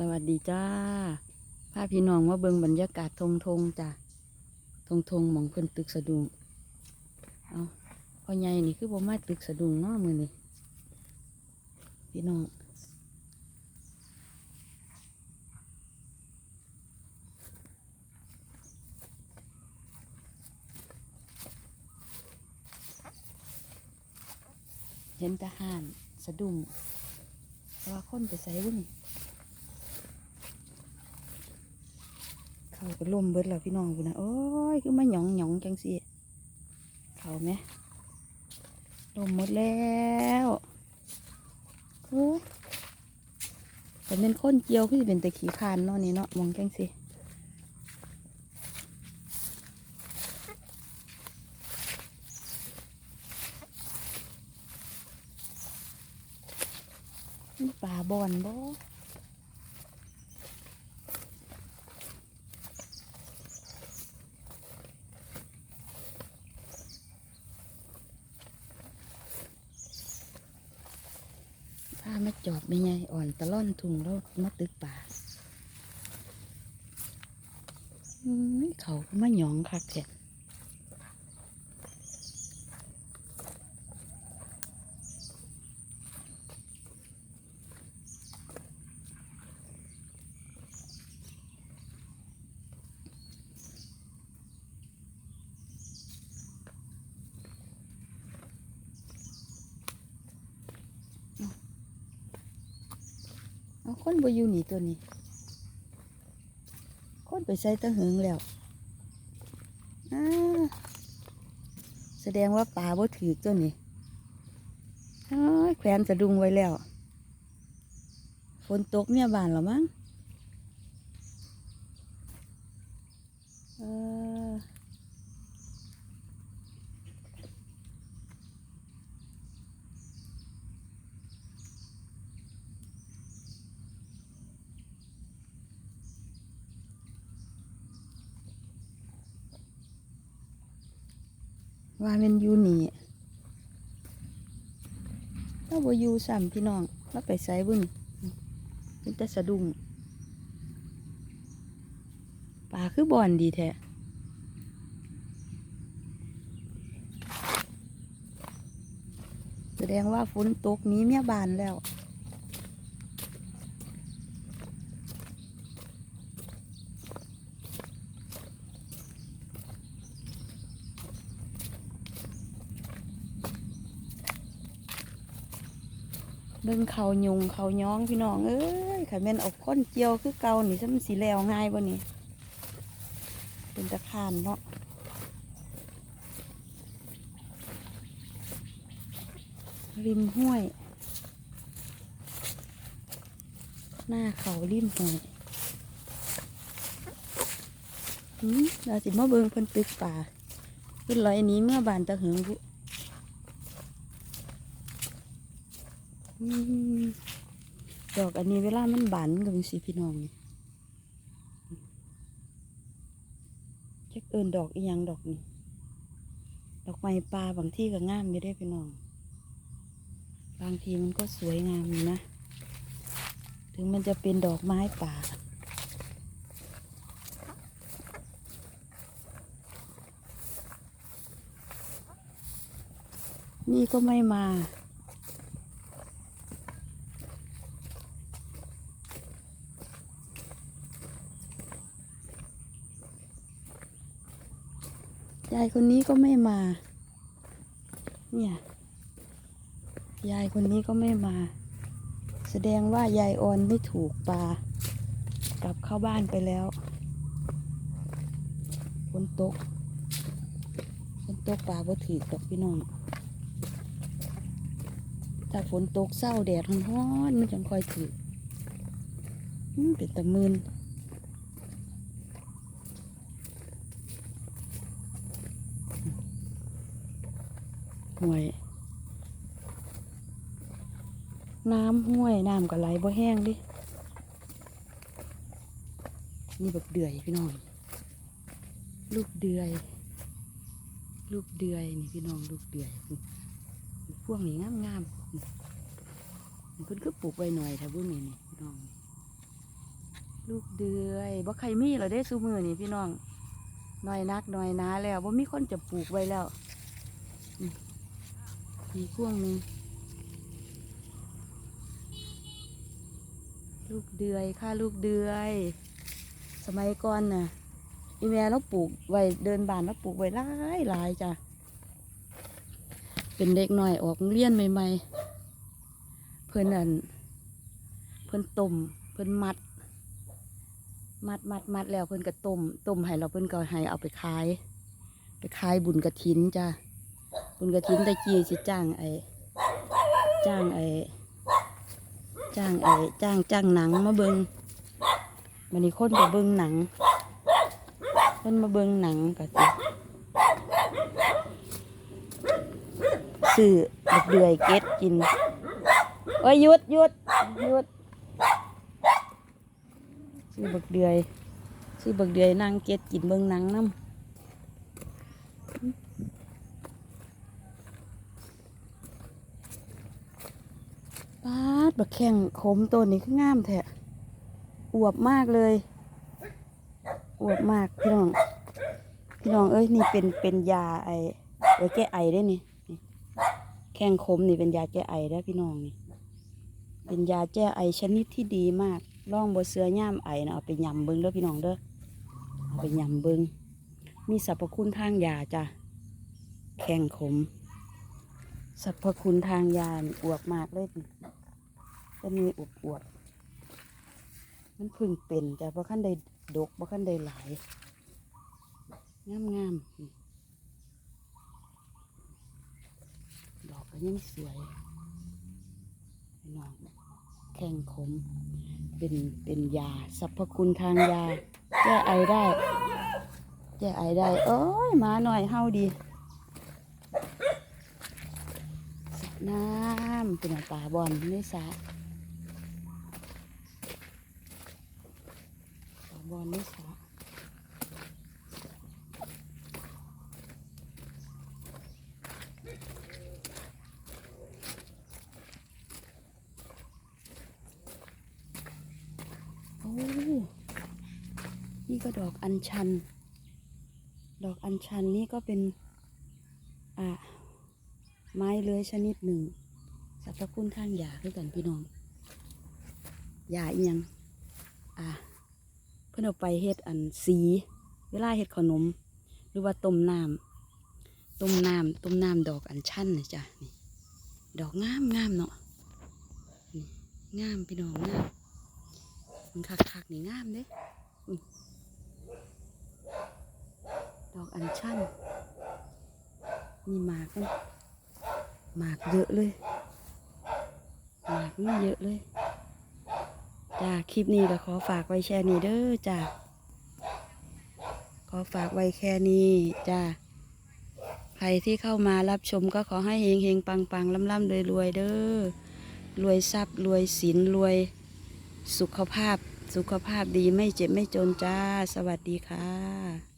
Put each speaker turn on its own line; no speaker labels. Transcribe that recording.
สวัสดีจ้าพาพี่น้องมาเบิงบรรยากาศทงทงจ้ะทงทงมองเพิ่นตึกสะดุงเอาพ่อใหญ่นี่คือบ่มาตึกสะดุงเนาะมือนี่พี่น้องเห็นทหารสะดุ้งแต่ว่าคนไปใส่บุนี่ เขาก็ล่มเบิดแล้วพี่น้องพูนนะโอ้ยคือมาหยองหยองจังสิเขาไหมล่มหมดแล้วโอ้แต่เป็นคนเกียวคือเป็นตะขี้คานเนาะนี่เนาะมองจังสิป่าบอนบ่ จอบไม่ไงอ่อนตะล่อนทุงแล้วมาตึกป่าเขาก็มาหยองคักแท้ เอาคนบ่อยู่นี่ตัวนี้ คนไปใส่ตะหึงแล้วแสดงว่าป่าบ่ถือตัวนี้แขวนสะดุงไว้แล้ว ฝนตกเนี่ยบานหรอมั้งเออ ว่ามันอยู่นี่เราบ่อยู่ซ้ำพี่น้องเราไปใส่บุญเป็นแต่สะดุ้งป่าคือบอนดีแท้แสดงว่าฝนตกนี้เมียบานแล้ว เบิ่งเขายุงเขาย้องพี่น้องเอ้ยขันแม่นเออกค้นเจียวคือเก่านี่ซะมันสีแล้วง่ายบ่นี่เป็นตะขานเนาะริมห้วย หน้าเขาริมห้วยหืมเราสิมาเบิ่งเพิ่นตึกป่าเพิ่นลอยนี้เมื่อบานตะเหึงบุ อืม ดอกอันนี้เวลามันบานมันก็เป็นสีพี่น้องนี่จักเอินดอกอียังดอกนี่ดอกไม้ป่าบางที่ก็งามอยู่ได้พี่น้อง บางทีมันก็สวยงามอยู่นะ ถึงมันจะเป็นดอกไม้ป่านี่ก็ไม่มา ยายคนนี้ก็ไม่มา เนี่ย ยายคนนี้ก็ไม่มา แสดงว่ายายออนไม่ถูกปลากลับเข้าบ้านไปแล้วฝนตกฝนตกปลาบ่ถือกับพี่น้องถ้าฝนตกเศร้าแดดร้อนๆมันจังค่อยถือเป็นตะมืน ห่วย น้ำห้วย น้ำก็ไหลบ่แห้งดินี่แบบเดือยพี่น้อง ลูกเดือย ลูกเดือยนี่พี่น้องลูกเดือยพวกนี้งามงามๆเพิ่นก็ปลูกไว้หน่อยแถ้าบุ้นี่นี่พี่น้อง ลูกเดือยบ่ใครมีเรอเด้ซูมือนี่พี่น้องน้อยนักน้อยนาแล้วบ่มีคนจะปลูกไว้แล้ว อืมมีพ่วงหนึงลูกเดือยค่ะลูกเดือย สมัยก่อนน่ะอีแม่เราปลูกไว้เดินบานเราปลูกไว้หลายหลายจ้ะเป็นเด็กหน้อยออกเรียนใหม่ๆ เพิ่นอันเพิ่นต้มเพิ่นมัด มัดมัดมัดแล้วเพิ่นก็ต้มต้มให้เราเพิ่นก็ให้เอาไปขาย ไปขายบุญกระถินจ้ะ บุญกระถินตะกี้สิจ้างไอ้จ้างไอ้จ้างไอ้จ้างจ้างหนังมาเบิงมันนี่คนไปเบิงหนังคนมาเบิงหนังก็สิซื้อบักเดือยเก็ดกินโอ้ยหยุดหยุดหยุดซื้อบักเดือยซื้อบักเดือยนั่งเก็ดกินเบิ่งหนังน้ำ ปาดบักแข้งขมตัวนี้คืองามแท้อวบมากเลยอวบมากพี่น้อง พี่น้องเอ้ยนี่เป็นเป็นยาไอไว้แก้ไอได้นี่แข้งขมนี่เป็นยาแก้ไอได้พี่น้องนี่ เป็นยาแก้ไอชนิดที่ดีมากล่องบัเสือย่ามไอนะเอาไปยำเบิงเด้อพี่น้องเด้อเอาไปยำเบิงมีสรรพคุณทางยาจ้ะแข็งขม สรรพคุณทางยานอวบมากเลยจะมีอวบอวบมันพึ่งเป็นจ้ะเพราะขั้นใดดกเพราะขั้นใดหลายงามงามดอกก็ยังสวยน้องแข่งขม เป็นเป็นยาสรรพคุณทางยา แก้ไอได้ แก้ไอได้โอ้ยมาหน่อยเฮาดีสระ น้ำเป็นป่าบอนไม่สะป่าบอนไม่สะโอ้นี่ก็ดอกอัญชัน ดอกอัญชันนี่ก็เป็น อ่า ไม้เลื้อยชนิดหนึ่งสรรพคุณทางยาคือกันพี่น้องยาอีหยังอ่าเพื่อนเอาไปเฮ็ดอันสี เวลาเฮ็ดขนม หรือว่าต้มน้ำต้มน้ำต้มน้ำดอกอัญชันนะจ้ะนี่ดอกงามงามเนาะนี่งามพี่น้องงามมันคักๆนี่งามเด้ดอกอัญชันมีหมากนะ หมากเยอะเลยหมากนี่เยอะเลยจ้าคลิปนี้ก็ขอฝากไว้แค่นี้เด้อจ้าขอฝากไว้แค่นี้จ้าใครที่เข้ามารับชมก็ขอให้เฮงเฮงปังปังล่ำล่ำรวยรวยเด้อรวยทรัพย์รวยศีลรวยสุขภาพ สุขภาพดีไม่เจ็บไม่จนจ้า สวัสดีค่ะ